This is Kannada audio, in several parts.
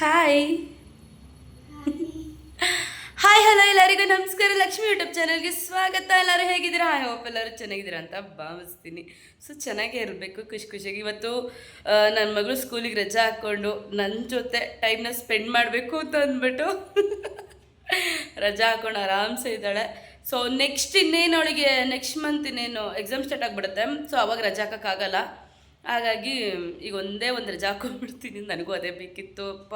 ಹಾಯ್ ಹಾಯ್ ಹಲೋ ಎಲ್ಲರಿಗೂ. ನಮಸ್ಕಾರ. ಲಕ್ಷ್ಮಿ ಯೂಟ್ಯೂಬ್ ಚಾನಲ್ಗೆ ಸ್ವಾಗತ. ಎಲ್ಲರೂ ಹೇಗಿದ್ದೀರಾ? ಹಾಯ್ ಹೋಪ್ ಎಲ್ಲರೂ ಚೆನ್ನಾಗಿದ್ದೀರಾ ಅಂತ ಭಾವಿಸ್ತೀನಿ ಸೊ ಚೆನ್ನಾಗೇ ಇರಬೇಕು. ಖುಷಿ ಖುಷಿಯಾಗಿ ಇವತ್ತು ನನ್ನ ಮಗಳು ಸ್ಕೂಲಿಗೆ ರಜಾ ಹಾಕ್ಕೊಂಡು ನನ್ನ ಜೊತೆ ಟೈಮ್ನ ಸ್ಪೆಂಡ್ ಮಾಡಬೇಕು ಅಂತ ಅಂದ್ಬಿಟ್ಟು ರಜಾ ಹಾಕ್ಕೊಂಡು ಆರಾಮ್ಸೆ ಇದ್ದಾಳೆ. ಸೊ ನೆಕ್ಸ್ಟ್ ಇನ್ನೇನು ಅವಳಿಗೆ ನೆಕ್ಸ್ಟ್ ಮಂತ್ ಇನ್ನೇನು ಎಕ್ಸಾಮ್ ಸ್ಟಾರ್ಟ್ ಆಗಿಬಿಡುತ್ತೆ? ಸೊ ಅವಾಗ ರಜಾ ಹಾಕೋಕ್ಕಾಗಲ್ಲ. ಹಾಗಾಗಿ ಈಗ ಒಂದೇ ಒಂದು ರಜಾ ಹಾಕೊಂಡ್ಬಿಡ್ತೀನಿ ನನಗೂ ಅದೇ ಬೇಕಿತ್ತು. ಅಪ್ಪ,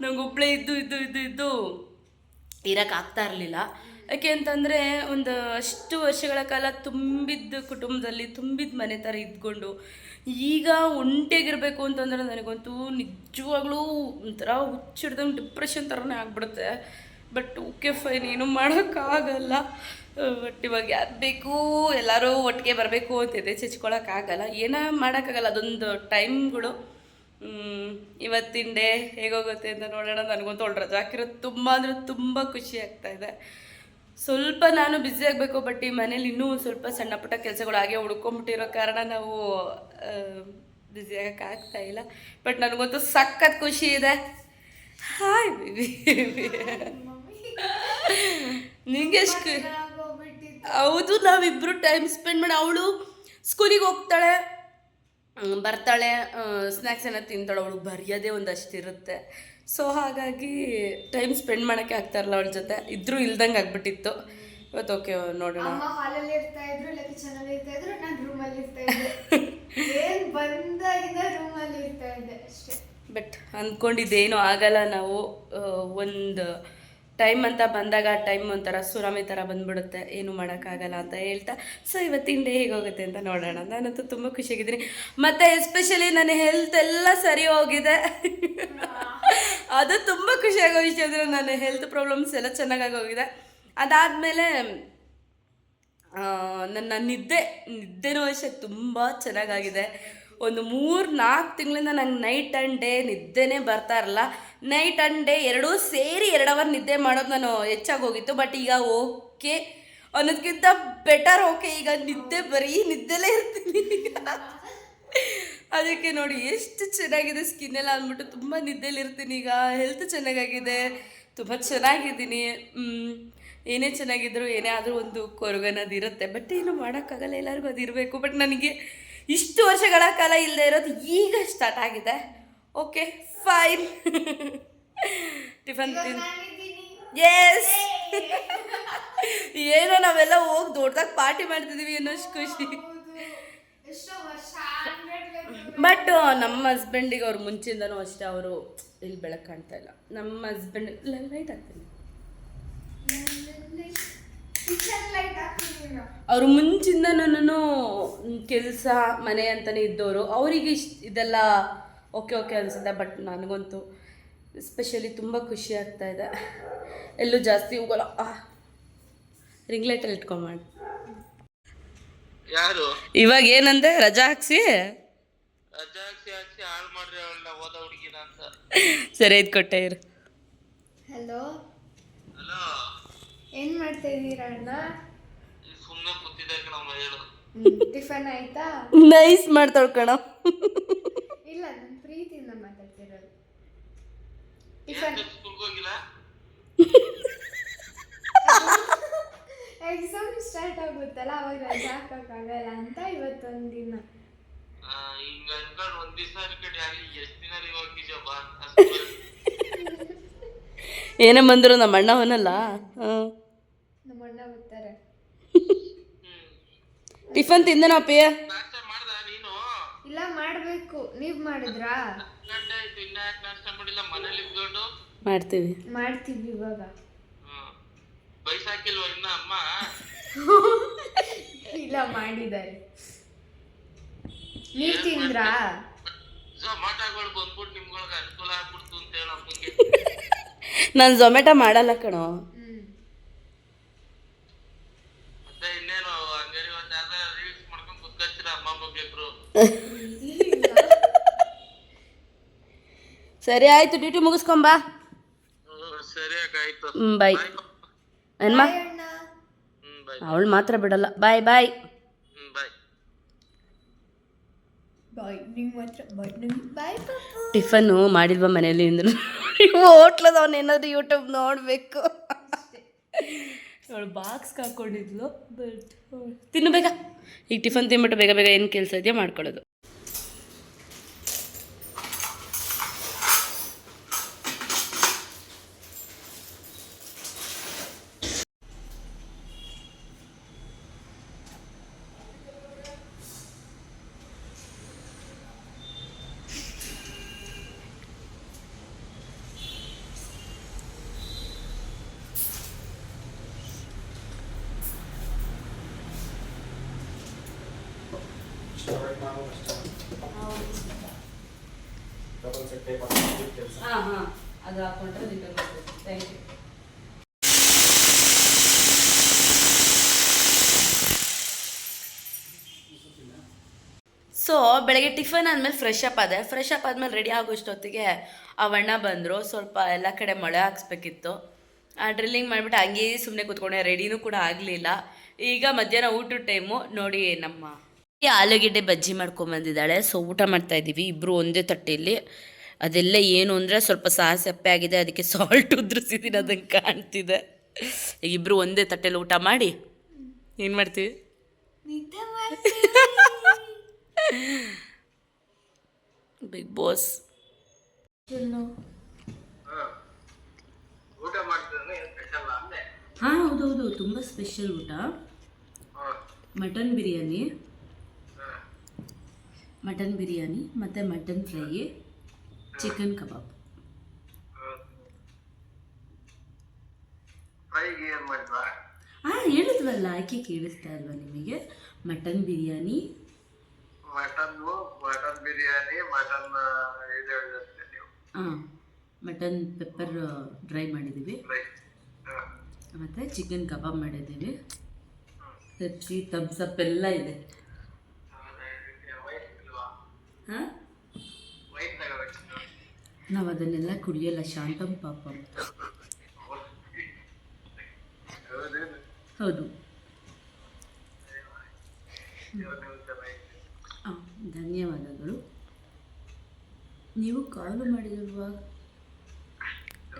ನಂಗೆ ಒಬ್ಬಳೇ ಇದ್ದು ಇದ್ದು ಇದ್ದು ಇದ್ದು ಇರೋಕ್ಕಾಗ್ತಾ ಇರಲಿಲ್ಲ. ಯಾಕೆ ಅಂತಂದರೆ, ಒಂದು ಅಷ್ಟು ವರ್ಷಗಳ ಕಾಲ ತುಂಬಿದ್ದ ಕುಟುಂಬದಲ್ಲಿ ತುಂಬಿದ ಮನೆ ಥರ ಇದ್ಕೊಂಡು, ಈಗ ಒಂಟಿಯಾಗಿರಬೇಕು ಅಂತಂದರೆ ನನಗಂತೂ ನಿಜವಾಗ್ಲೂ ಒಂಥರ ಹುಚ್ಚಿಡ್ದಂಗೆ ಡಿಪ್ರೆಷನ್ ಥರನೇ ಆಗ್ಬಿಡುತ್ತೆ. ಬಟ್ ಓಕೆ ಫೈನ್ ಏನೂ ಮಾಡೋಕ್ಕಾಗಲ್ಲ. ಬಟ್ ಇವಾಗ ಯಾರು ಬೇಕು? ಎಲ್ಲರೂ ಒಟ್ಟಿಗೆ ಬರಬೇಕು ಅಂತಿದೆ ಚಚ್ಕೊಳಕ್ಕಾಗಲ್ಲ ಏನೋ ಮಾಡೋಕ್ಕಾಗಲ್ಲ, ಅದೊಂದು ಟೈಮ್ಗಳು ಇವತ್ತಿನ ಡೇ ಹೇಗೋಗುತ್ತೆ ಅಂತ ನೋಡೋಣ ನನಗಂತೂ ಒಳ್ಳೆ ರಜಾ ಹಾಕಿರೋದು. ತುಂಬ ಅಂದರೆ ತುಂಬ ಖುಷಿ ಆಗ್ತಾ ಇದೆ. ಸ್ವಲ್ಪ ನಾನು ಬ್ಯುಸಿ ಆಗಬೇಕು ಬಟ್ ಈ ಮನೇಲಿ ಇನ್ನೂ ಸ್ವಲ್ಪ ಸಣ್ಣ ಪುಟ್ಟ ಕೆಲಸಗಳು ಹಾಗೆ ಹುಡ್ಕೊಂಬಿಟ್ಟಿರೋ ಕಾರಣ ನಾವು ಬ್ಯುಸಿ ಆಗೋಕ್ಕಾಗ್ತಾ ಇಲ್ಲ. ಬಟ್ ನನಗಂತೂ ಸಖತ್ ಖುಷಿ ಇದೆ. ಹಾಯ್ ಬೇಬಿ ನಿಂಗೆ ಎಷ್ಟು ಹೌದು ನಾವಿಬ್ರು ಟೈಮ್ ಸ್ಪೆಂಡ್ ಮಾಡಿ ಅವಳು ಸ್ಕೂಲಿಗೆ ಹೋಗ್ತಾಳೆ ಬರ್ತಾಳೆ ಸ್ನ್ಯಾಕ್ಸ್ ಏನೋ ತಿಂತಾಳೆ ಅವಳು ಬರೆಯೋದೇ ಒಂದಷ್ಟು ಇರುತ್ತೆ. ಸೊ ಹಾಗಾಗಿ ಟೈಮ್ ಸ್ಪೆಂಡ್ ಮಾಡೋಕ್ಕೆ ಆಗ್ತಾ ಇರಲ್ಲ ಅವಳ ಜೊತೆ. ಇದ್ರೂ ಇಲ್ದಂಗೆ ಆಗ್ಬಿಟ್ಟಿತ್ತು. ಇವತ್ತು ಓಕೆ ನೋಡೋಣ. ಬಟ್ ಅಂದ್ಕೊಂಡಿದ್ದೇನು ಆಗಲ್ಲ ನಾವು ಒಂದು ಟೈಮ್ ಅಂತ ಬಂದಾಗ ಆ ಟೈಮ್ ಒಂಥರ ಸುರಾಮಿ ಥರ ಬಂದ್ಬಿಡುತ್ತೆ. ಏನು ಮಾಡೋಕ್ಕಾಗಲ್ಲ ಅಂತ ಹೇಳ್ತಾ. ಸೊ ಇವತ್ತಿನ ಡೇ ಹೇಗೋಗುತ್ತೆ ಅಂತ ನೋಡೋಣ. ನಾನಂತೂ ತುಂಬ ಖುಷಿಯಾಗಿದ್ದೀನಿ. ಮತ್ತು ಎಸ್ಪೆಷಲಿ ನನ್ನ ಹೆಲ್ತ್ ಎಲ್ಲ ಸರಿ ಹೋಗಿದೆ. ಅದು ತುಂಬ ಖುಷಿಯಾಗೋ ವಿಷಯ ಅಂದರೆ ನನ್ನ ಹೆಲ್ತ್ ಪ್ರಾಬ್ಲಮ್ಸ್ ಎಲ್ಲ ಚೆನ್ನಾಗಾಗಿ ಹೋಗಿದೆ. ಅದಾದಮೇಲೆ ನನ್ನ ನಿದ್ದೆ ನಿದ್ದೆನೂ ಅಷ್ಟೇ ತುಂಬ ಚೆನ್ನಾಗಾಗಿದೆ. ಒಂದು ಮೂರು ನಾಲ್ಕು ತಿಂಗಳಿಂದ ನಂಗೆ ನೈಟ್ ಆ್ಯಂಡ್ ಡೇ ನಿದ್ದೆನೇ ಬರ್ತಾ ಇರಲ್ಲ. ನೈಟ್ ಆ್ಯಂಡ್ ಡೇ ಎರಡೂ ಸೇರಿ ಎರಡು ಅವರ್ ನಿದ್ದೆ ಮಾಡೋದು ನಾನು ಹೆಚ್ಚಾಗಿ ಹೋಗಿತ್ತು ಬಟ್ ಈಗ ಓಕೆ ಅನ್ನೋದಕ್ಕಿಂತ ಬೆಟರ್ ಓಕೆ ಈಗ ನಿದ್ದೆ ಬರೀ ನಿದ್ದೆಲೇ ಇರ್ತೀನಿ. ಅದಕ್ಕೆ ನೋಡಿ ಎಷ್ಟು ಚೆನ್ನಾಗಿದೆ ಸ್ಕಿನ್ ಎಲ್ಲ ಅಂದ್ಬಿಟ್ಟು ತುಂಬ ನಿದ್ದೆಲಿ ಇರ್ತೀನಿ ಈಗ. ಹೆಲ್ತ್ ಚೆನ್ನಾಗಾಗಿದೆ, ತುಂಬ ಚೆನ್ನಾಗಿದ್ದೀನಿ. ಏನೇ ಚೆನ್ನಾಗಿದ್ರು ಏನೇ ಆದರೂ ಒಂದು ಕೊರಗನ್ನೋದು ಇರುತ್ತೆ. ಬಟ್ ಏನು ಮಾಡೋಕ್ಕಾಗಲ್ಲ, ಎಲ್ಲರಿಗೂ ಅದು ಇರಬೇಕು. ಬಟ್ ನನಗೆ ಇಷ್ಟು ವರ್ಷಗಳ ಕಾಲ ಇಲ್ಲದೆ ಇರೋದು ಈಗ ಸ್ಟಾರ್ಟ್ ಆಗಿದೆ. ಓಕೆ ಫೈನ್ ಟಿಫನ್ ಎಸ್ ಏನೋ ನಾವೆಲ್ಲ ಹೋಗಿ ದೊಡ್ಡದಾಗ ಪಾರ್ಟಿ ಮಾಡ್ತಿದ್ದೀವಿ ಅನ್ನೋಷ್ಟು ಖುಷಿ. ಬಟ್ ನಮ್ಮ ಹಸ್ಬೆಂಡಿಗೆ ಅವ್ರು ಮುಂಚಿಂದನೂ ಅಷ್ಟೇ ಅವರು ಇಲ್ಲಿ ಬೆಳಕು ಕಾಣ್ತಾ ಇಲ್ಲ. ನಮ್ಮ ಹಸ್ಬೆಂಡ್ ಲೈಟ್ ಹಾಕ್ತೀನಿ. ಕಿಚನ್ ಮುಂಚಿಂದ ನನ್ನನ್ನು ಅವರು ಮುಂಚಿಂದನೂ ಕೆಲಸ ಮನೆ ಅಂತಲೇ ಇದ್ದವರು ಅವರಿಗೆ ಇಷ್ಟ ಇದೆಲ್ಲ ಓಕೆ ಓಕೆ ಅನಿಸುತ್ತೆ ಬಟ್ ನನಗಂತೂ ಎಸ್ಪೆಷಲಿ ತುಂಬ ಖುಷಿ ಆಗ್ತಾ ಇದೆ. ಎಲ್ಲೂ ಜಾಸ್ತಿ ಹೋಗಲ್ಲ. ರಿಂಗ್ ಲೈಟಲ್ಲಿ ಇಟ್ಕೊಂಬಾಡಿ ಯಾರು? ಇವಾಗ ಏನಂದೆ? ರಜಾ ಹಾಕ್ಸಿ? ಸರಿ ಇದು ಕೊಟ್ಟೆ ಇರು. ಹಲೋ ಏನ್ ಮಾಡ್ತಾ ಇದ್ದೀರಾ ಅಣ್ಣ? ಸುಮ್ಮನೆ ಕೂತಿದ್ದೆ ಕಣಮ್ಮ ಹೇಳು. ಟಿಫನ್ ಆಯ್ತಾ? ನೈಸ್ ಮಾಡ್ತಾಳ ಕಣ. ಇಲ್ಲ ನಾನು ಪ್ರೀತಿಯಿಂದ ಮಾತಾಡ್ತಿರೋದು. ಟಿಫನ್ ಸ್ಕೂಲ್ಗೆ ಹೋಗಿಲ್ಲ ಎಕ್ಸಾಮ್ ಸ್ಟಾರ್ಟ್ ಆಗುತ್ತಲ್ಲ ಅವಾಗ ರಜಾ ಹಾಕಕ್ಕಾಗಲ್ಲ ಅಂತ ಇವತ್ತೊಂದು ದಿನ. ಆ, ಹಿಂಗ ಅನ್ಕೊಂಡ್ ಒಂದ್ ದಿವಸ ಅನ್ಕೊಂಡ್ ಯಾರು ಎಷ್ಟ್ ದಿನ ನೀವು ಹೋಗಿಜಬ್ಬ ಏನೇ ಬಂದರು ನಮ್ಮ ಅಣ್ಣ ಅವನಲ್ಲ? ಹಾಂ. ನಮ್ಮ ಅಣ್ಣ ಬರ್ತಾರೆ ಟಿಫನ್ ತಿಂದನ ಅಪ್ಪಯ್ಯ ನಾಷ್ಟ ಮಾಡ್ದ ನೀನು? ಇಲ್ಲ ಮಾಡಬೇಕು. ನೀವ್ ಮಾಡಿದ್ರಾ? ಗಂಟೆ ಆಯ್ತು ಇನ್ನ ಯಾಕೆ ನಾಷ್ಟ ಮಾಡಿಲ್ಲ ಮನೇಲಿ ಇದ್ಕೊಂಡು ಮಾಡ್ತೀವಿ. ಮಾಡ್ತೀವಿ ಇವಾಗ. ಬೈಸಾಕಿಲ್ವ ಇನ್ನ ಅಮ್ಮ? ಇಲ್ಲ ಮಾಡಿದ್ದಾರೆ. ನೀವ್ ತಿಂದ್ರಾ? ಜೊಮಾಟೋಗಳು ಬಂದ್ಬಿಟ್ಟು ನಿಮ್ಗಳಿಗೆ ಅನುಕೂಲ ಆಗ್ಬಿಡ್ತು ಅಂತ ಹೇಳ ನಾನು ಝೊಮ್ಯಾಟೊ ಮಾಡಲ್ಲ ಕಣೋ ಹ್ಮ್ ಮತ್ತೆ ಇನ್ನೇನು ಹಂಗಾರೆ ಇವತ್ತು ಯಾವ್ದಾರ ರೀಲ್ಸ್ ಮಾಡ್ಕೊಂಡ್ ಕುತ್ಕೊಳ್ತೀರ ಅಮ್ಮ ಮಗ್ಳಿಬ್ರು ಸರಿ ಆಯಿತು ಡ್ಯೂಟಿ ಮುಗಿಸ್ಕೊಂಬಾ ಹ್ಞೂ ಬಾಯ್ ಹ್ಮ್ ಅವಳು ಮಾತ್ರ ಬಿಡಲ್ಲ. ಬಾಯ್ ಬಾಯ್ ಹ್ಮ್ ಬಾಯ್ ಬಾಯ್ ನಿಂಗ್ ಮಾತ್ರ ಬಾಯ್ ಬಾಯ್ ಟಿಫನ್ನು ಮಾಡಿಲ್ವಾ ಮನೇಲಿ ಅಂದ್ರು. ಹೋಟ್ಲದವನ್ ಏನಾದ್ರು ಯೂಟ್ಯೂಬ್ ನೋಡಬೇಕು. ಅವಳು ಬಾಕ್ಸ್ ಹಾಕೊಂಡಿದ್ಲು ಬಟ್ ತಿನ್ನು ಬೇಗ. ಈಗ ಟಿಫನ್ ತಿನ್ಬಿಟ್ಟು ಬೇಗ ಬೇಗ ಏನು ಕೆಲಸ ಇದೆಯಾ ಮಾಡ್ಕೊಳ್ಳೋದು. ಹಾಂ ಹಾಂ ಅದು ಹಾಕೊಂಡ್ರೆ ಥ್ಯಾಂಕ್ ಯು ಸೊ ಬೆಳಗ್ಗೆ ಟಿಫನ್ ಆದಮೇಲೆ ಫ್ರೆಶ್ ಅಪ್ ಆದೆ. ಫ್ರೆಶ್ ಅಪ್ ಆದಮೇಲೆ ರೆಡಿ ಆಗೋಷ್ಟೊತ್ತಿಗೆ ಅವಣ್ಣ ಅಣ್ಣ ಬಂದರು. ಸ್ವಲ್ಪ ಎಲ್ಲ ಕಡೆ ಮಳೆ ಹಾಕ್ಸ್ಬೇಕಿತ್ತು. ಆ ಡ್ರಿಲ್ಲಿಂಗ್ ಮಾಡಿಬಿಟ್ಟು ಹಂಗೇ ಸುಮ್ಮನೆ ಕೂತ್ಕೊಂಡೆ. ರೆಡಿನೂ ಕೂಡ ಆಗಲಿಲ್ಲ. ಈಗ ಮಧ್ಯಾಹ್ನ ಊಟದ ಟೈಮು ನೋಡಿ ನಮ್ಮ ಆಲೂಗೆಡ್ಡೆ ಬಜ್ಜಿ ಮಾಡ್ಕೊಂಬಂದಿದ್ದಾಳೆ ಸೊ ಊಟ ಮಾಡ್ತಾ ಇದ್ದೀವಿ. ಇಬ್ಬರು ಒಂದೇ ತಟ್ಟೆಯಲ್ಲಿ. ಅದೆಲ್ಲ ಏನು ಅಂದರೆ ಸ್ವಲ್ಪ ಸಾಹಸಪ್ಪೆ ಸಪ್ಪೆ ಆಗಿದೆ. ಅದಕ್ಕೆ ಸಾಲ್ಟ್ ಉದ್ರಿಸಿದ್ದೀನಿ ಅದಂಗೆ ಕಾಣ್ತಿದೆ. ಈಗ ಇಬ್ಬರು ಒಂದೇ ತಟ್ಟೆಯಲ್ಲಿ ಊಟ ಮಾಡಿ. ಏನು ಮಾಡ್ತೀವಿ? ಬಿಗ್ ಬಾಸ್ ಊಟ ಮಾಡ್ತಿದ್ರೆ ಏನ್ ಸ್ಪೆಷಲ್ ಅಂದೆ? ಹಾಂ ಹೌದೌದು. ತುಂಬ ಸ್ಪೆಷಲ್ ಊಟ. ಮಟನ್ ಬಿರಿಯಾನಿ. ಮಟನ್ ಬಿರಿಯಾನಿ ಮತ್ತು ಮಟನ್ ಫ್ರೈ ಚಿಕನ್ ಕಬಾಬ್. ಹಾಂ ಹೇಳಿದ್ವಲ್ಲ ಆಕೆ ಕೇಳಿಸ್ತಾ ಇಲ್ವಾ ನಿಮಗೆ? Mutton biryani. Mutton mutton biryani mutton ಹಾಂ ಮಟನ್ ಪೆಪ್ಪರ್ ಡ್ರೈ ಮಾಡಿದ್ದೀವಿ. ಮತ್ತು ಚಿಕನ್ ಕಬಾಬ್ ಮಾಡಿದ್ದೀವಿ. ಪೆಪ್ಸಿ ಥಮ್ಸ್ ಅಪ್ ಎಲ್ಲ ಇದೆ. ಹಾಂ? ನಾವು ಅದನ್ನೆಲ್ಲ ಕುಡಿಯಲ್ಲ ಶಾಂತಂ ಪಾಪಂ. ಹೌದು. ಧನ್ಯವಾದಗಳು. ನೀವು ಕಾಲು ಮಾಡಿರುವ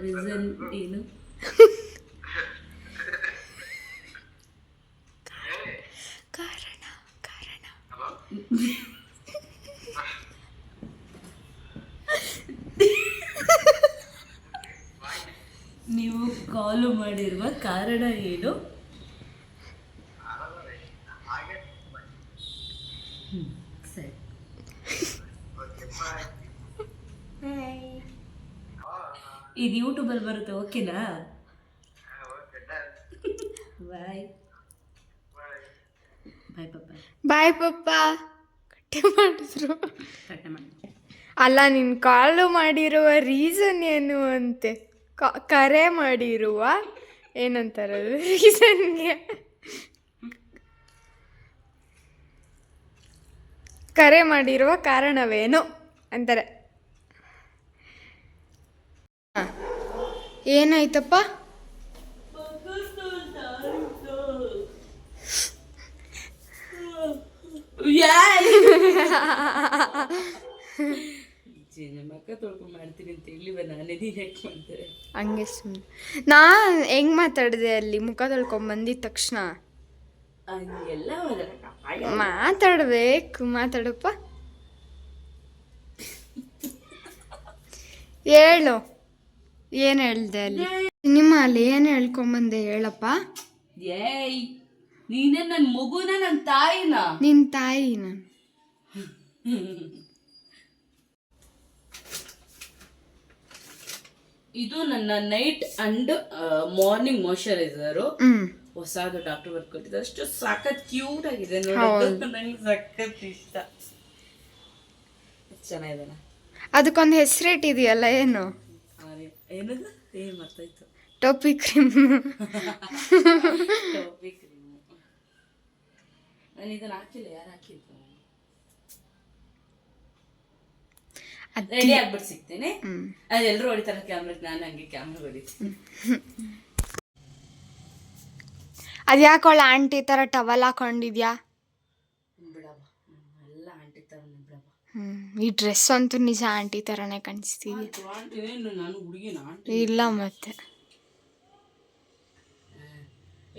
ರೀಸನ್ ಏನು ಕಾರಣ ಕಾರಣ ಹಲೋ ನೀವು ಕಾಲು ಮಾಡಿರುವ ಕಾರಣ ಏನು? ಸರಿ. ಇದು ಯೂಟ್ಯೂಬಲ್ಲಿ ಬರುತ್ತೆ ಓಕೆನಾ? ಬಾಯ್. ಬಾಯ್ ಪಪ್ಪ. ಬಾಯ್ ಪಪ್ಪ. ಕಟ್ಟೆ ಮಾಡಿದ್ರು. ಕಟ್ಟೆ ಮಾಡಿ. ಅಲ್ಲ ನಿನ್ ಕಾಲು ಮಾಡಿರುವ ರೀಸನ್ ಏನು ಅಂತೆ? ಕರೆ ಮಾಡಿರುವ ಏನಂತಾರದು ರೀಸನ್ಗೆ ಕರೆ ಮಾಡಿರುವ ಕಾರಣವೇನು ಅಂತಾರೆ. ಹ. ಏನಾಯ್ತಪ್ಪ ಮಕ್ಕ ತೊಳ್ಕೊಂಡು ಮಾಡ್ತೀನಿ ಅಂತ ಹೇಳಿವ ನಾನೇ ನೀನು ಯಾಕೆ ಮಾಡ್ತಾರೆ ಹಂಗೆ ಸುಮ್ಮನೆ ನಾ ಹೆಂಗ್ ಮಾತಾಡಿದೆ ಅಲ್ಲಿ ಮುಖ ತೊಳ್ಕೊಂಡ್ ಬಂದಿದ ತಕ್ಷಣ? ಹಂಗೆಲ್ಲ ಮಾತಾಡ್ಬೇಕು ಮಾತಾಡಪ್ಪ. ಹೇಳು ಏನು ಹೇಳ್ದೆ ಅಲ್ಲಿ? ಸಿನಿಮಾ ಅಲ್ಲಿ ಏನು ಹೇಳ್ಕೊಂಬಂದೆ ಹೇಳಪ್ಪ? ಏಯ್ ನೀನೇ ನನ್ನ ಮಗುನ ನನ್ನ ತಾಯಿನ? ನಿನ್ ತಾಯಿ ನಾನು ಇದು ನನ್ನ ನೈಟ್ ಅಂಡ್ ಮಾರ್ನಿಂಗ್ ಮಾಯಶ್ಚರೈಸರ್ ಹೊಸದು ಡಾಕ್ಟರ್ ವರ್ಕ್ ಕೊಟ್ಟಿದ್ದಾರೆ ಅಷ್ಟು ಸಾಕತ್ ಕ್ಯೂಟ್ ಆಗಿದೆ ನೋಡೋದು ನಂಗೆ ಸಖತ್ ಇಷ್ಟ. ಚೆನ್ನಾಗಿದೆನಾ ಅದಕ್ಕೊಂದು ಹೆಸರಿಟ್ಟಿದೆಯಲ್ಲ ಏನು? ಏನದು? ಏನು ಟೋಪಿ ಕ್ರೀಮ್. ಟೋಪಿ ಕ್ರೀಮ್. ನಾನು ಇದನ್ನ ಹಾಕಿಲ್ಲ ಯಾರು ಹಾಕಿದ್ದು ಅದ್ ರೆಡಿ ಆಗ್ಬಿಟ್ಟು ಸಿಗ್ತೇನೆ ಅದೆಲ್ಲರೂ ಹೊಡಿತಾರೆ ಕ್ಯಾಮ್ರಾ ನಾನು ಹಂಗೆ ಕ್ಯಾಮ್ರಾ ಹೊಡಿತೀನಿ. ಅದು ಯಾಕೊಳ್ಳ ಆಂಟಿ ಥರ ಟವಲ್ ಹಾಕೊಂಡಿದ್ಯಾ? ಬಿಡಮ್ಮ ಎಲ್ಲ ಆಂಟಿ ಥರ ಬಿಡಮ್ಮ ಈ ಡ್ರೆಸ್ ಅಂತೂ ನಿಜ ಆಂಟಿ ಥರನೇ ನಾನು ಹುಡುಗಿನ? ಇಲ್ಲ ಮತ್ತೆ.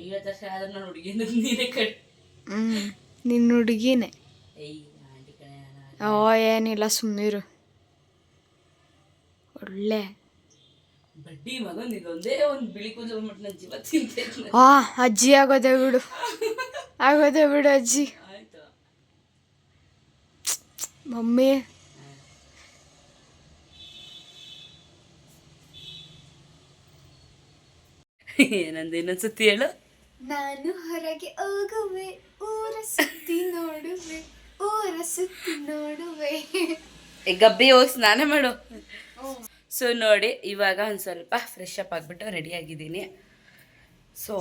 ಐವತ್ತು ವರ್ಷ ಆದ್ರೆ ನಾನು ಹುಡುಗಿ ನೀನೇ ಕಟ್ ಹ್ಮ್ ನಿನ್ನ ಹುಡುಗಿನೇ. ಓ ಏನಿಲ್ಲ ಸುಮ್ಮನಿರು ಒಳ್ಳೆ. ಬಡ್ಡಿ ಮಗನ್ ಇದೊಂದೇ ಒಂದು ಬಿಳಿ ಕೂದಲು ಬಂದ್ಬಿಟ್ಟು ನನ್ನ ಜೀವ ತಿಂತೈತೆ ಆ ಅಜ್ಜಿ ಆಗೋದೆ ಬಿಡು. ಆಗೋದೆ ಬಿಡು ಅಜ್ಜಿ. ಆಯ್ತು? ಮಮ್ಮಿ. ಏನಂದ ಇನ್ನೊಂದ್ಸತಿ ಹೇಳು? ನಾನು ಹೊರಗೆ ಹೋಗುವೆ ಊರ ಸುತ್ತಿ ನೋಡುವೆ ಊರ ಸುತ್ತಿ ನೋಡುವೆ. ಗಬ್ಬಿ ಹೋಗಿ ಸ್ನಾನ ಮಾಡು. ಸೊ ನೋಡಿ ಇವಾಗ ಒಂದು ಸ್ವಲ್ಪ ಫ್ರೆಶ್ ಅಪ್ ಆಗಿಬಿಟ್ಟು ರೆಡಿ ಆಗಿದ್ದೀನಿ. ಸೊ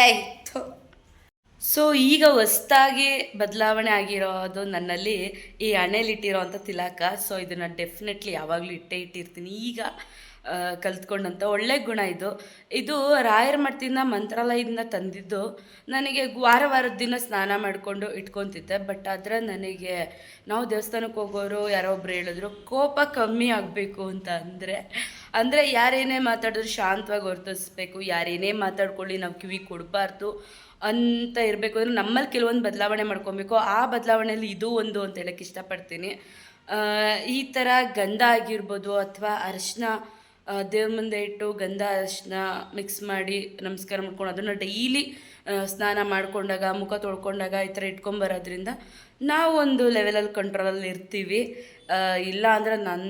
ಏಯ್. ಸೊ ಈಗ ಹೊಸ್ತಾಗಿ ಬದಲಾವಣೆ ಆಗಿರೋದು ನನ್ನಲ್ಲಿ ಈ ಹಣೆಲಿಟ್ಟಿರೋ ಅಂಥ ತಿಲಕ. ಸೊ ಇದನ್ನು ಡೆಫಿನೆಟ್ಲಿ ಯಾವಾಗಲೂ ಇಟ್ಟೇ ಇಟ್ಟಿರ್ತೀನಿ. ಈಗ ಕಲ್ತ್ಕೊಂಡಂಥ ಒಳ್ಳೆ ಗುಣ ಇದು. ಇದು ರಾಯರ ಮಠದಿಂದ ಮಂತ್ರಾಲಯದಿಂದ ತಂದಿದ್ದು. ನನಗೆ ವಾರ ವಾರದ ದಿನ ಸ್ನಾನ ಮಾಡಿಕೊಂಡು ಇಟ್ಕೊತಿದ್ದೆ. ಬಟ್ ಆದರೆ ನನಗೆ ನಾವು ದೇವಸ್ಥಾನಕ್ಕೆ ಹೋಗೋರು ಯಾರೋ ಒಬ್ರು ಹೇಳಿದ್ರು, ಕೋಪ ಕಮ್ಮಿ ಆಗಬೇಕು ಅಂತ ಅಂದರೆ ಅಂದರೆ ಯಾರೇನೇ ಮಾತಾಡಿದ್ರು ಶಾಂತವಾಗಿ ವರ್ತಿಸ್ಬೇಕು ಯಾರೇನೇ ಮಾತಾಡ್ಕೊಳ್ಳಿ, ನಾವು ಕಿವಿ ಕೊಡಬಾರ್ದು ಅಂತ ಇರಬೇಕು. ಅಂದ್ರೆ ನಮ್ಮಲ್ಲಿ ಕೆಲವೊಂದು ಬದಲಾವಣೆ ಮಾಡ್ಕೊಬೇಕು. ಆ ಬದಲಾವಣೆಯಲ್ಲಿ ಇದು ಒಂದು ಅಂತ ಹೇಳಕ್ಕೆ ಇಷ್ಟಪಡ್ತೀನಿ. ಈ ಥರ ಗಂಧ ಆಗಿರ್ಬೋದು ಅಥವಾ ಅರಿಶಿನ ದೇವ್ರ ಮುಂದೆ ಇಟ್ಟು ಗಂಧ ಅರಿಶಿನ ಮಿಕ್ಸ್ ಮಾಡಿ ನಮಸ್ಕಾರ ಮಾಡ್ಕೊಂಡು ಅದನ್ನು ಡೈಲಿ ಸ್ನಾನ ಮಾಡಿಕೊಂಡಾಗ, ಮುಖ ತೊಳ್ಕೊಂಡಾಗ ಈ ಥರ ಇಟ್ಕೊಂಬರೋದ್ರಿಂದ ನಾವು ಒಂದು ಲೆವೆಲಲ್ಲಿ ಕಂಟ್ರೋಲಲ್ಲಿ ಇರ್ತೀವಿ. ಇಲ್ಲ ಅಂದರೆ ನನ್ನ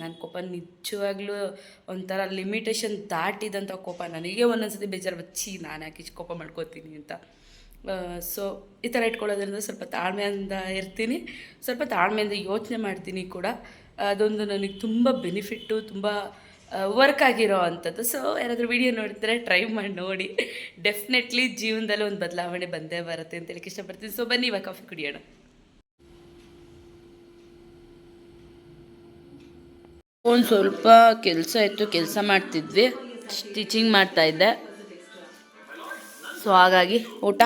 ನನ್ನ ಕೋಪ ನಿಜವಾಗ್ಲೂ ಒಂಥರ ಲಿಮಿಟೇಷನ್ ದಾಟಿದಂಥ ಕೋಪ. ನನಗೆ ಒಂದೊಂದ್ಸತಿ ಬೇಜಾರು ಬಚ್ಚಿ ನಾನು ಯಾಕೆ ಇಷ್ಟು ಕೋಪ ಮಾಡ್ಕೋತೀನಿ ಅಂತ. ಸೊ ಈ ಥರ ಇಟ್ಕೊಳ್ಳೋದ್ರಿಂದ ಸ್ವಲ್ಪ ತಾಳ್ಮೆಯಿಂದ ಇರ್ತೀನಿ. ಸ್ವಲ್ಪ ತಾಳ್ಮೆಯಿಂದ ಯೋಚನೆ ಮಾಡ್ತೀನಿ ಕೂಡ. ಅದೊಂದು ನನಗೆ ತುಂಬ ಬೆನಿಫಿಟ್ಟು ತುಂಬ ವರ್ಕ್ ಆಗಿರೋ ಅಂಥದ್ದು. ಸೊ ಯಾರಾದರೂ ವಿಡಿಯೋ ನೋಡಿದ್ರೆ ಟ್ರೈ ಮಾಡಿ ನೋಡಿ. ಡೆಫಿನೆಟ್ಲಿ ಜೀವನದಲ್ಲಿ ಒಂದು ಬದಲಾವಣೆ ಬಂದೇ ಬರುತ್ತೆ ಅಂತ ಹೇಳಕ್ಕೆ ಇಷ್ಟಪಡ್ತೀನಿ. ಸೊ ಬನ್ನಿ, ಇವಾಗ ಕಾಫಿ ಕುಡಿಯೋಣ. ಒಂದು ಸ್ವಲ್ಪ ಕೆಲಸ ಇತ್ತು, ಕೆಲಸ ಮಾಡ್ತಿದ್ವಿ. ಸ್ಟಿಚಿಂಗ್ ಮಾಡ್ತಾ ಇದ್ದೆ. ಸೊ ಹಾಗಾಗಿ ಊಟ.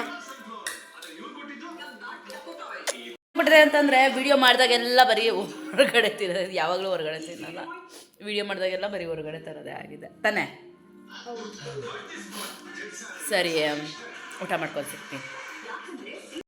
ಬಿಟ್ರೆ ಅಂತಂದರೆ ವಿಡಿಯೋ ಮಾಡಿದಾಗೆಲ್ಲ ಬರೀ ಹೊರಗಡೆ ತಿನ್ನೋದು ಯಾವಾಗಲೂ ಹೊರಗಡೆ ತಿನ್ನಲ್ಲ. ವಿಡಿಯೋ ಮಾಡಿದಾಗೆಲ್ಲ ಬರೀ ಹೊರಗಡೆ ತರೋದೇ ಆಗಿದೆ. ತಾನೇ ಸರಿ ಊಟ ಮಾಡ್ಕೊಂಡು ಸಿಗ್ತೀನಿ